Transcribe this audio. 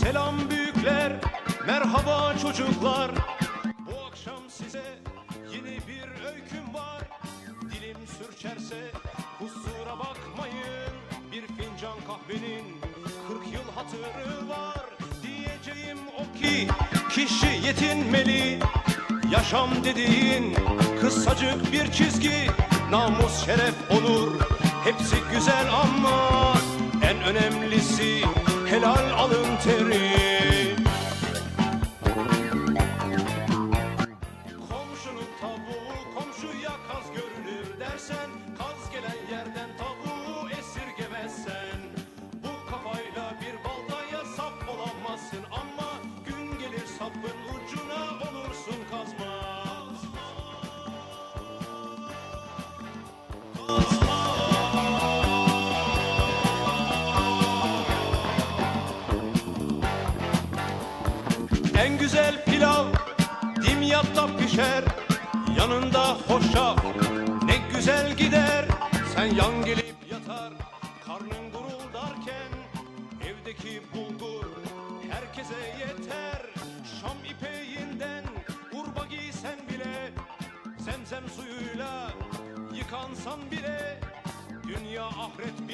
Selam büyükler, merhaba çocuklar. Bu akşam size yeni bir öyküm var. Dilim sürçerse kusura bakmayın. Bir fincan kahvenin 40 yıl hatırı var. Diyeceğim o ki kişi yetinmeli. Yaşam dediğin kısacık bir çizgi. Namus şeref onur hepsi güzel ama en önemlisi helal alın Terry. En güzel pilav dimyatta pişer. Yanında hoşaf ne güzel gider. Sen yan gelip yatar karnın guruldarken. Evdeki bulgur herkese yeter. Şam ipeğinden urba giysen bile Zemzem suyuyla yıkansan bile. Dünya ahiret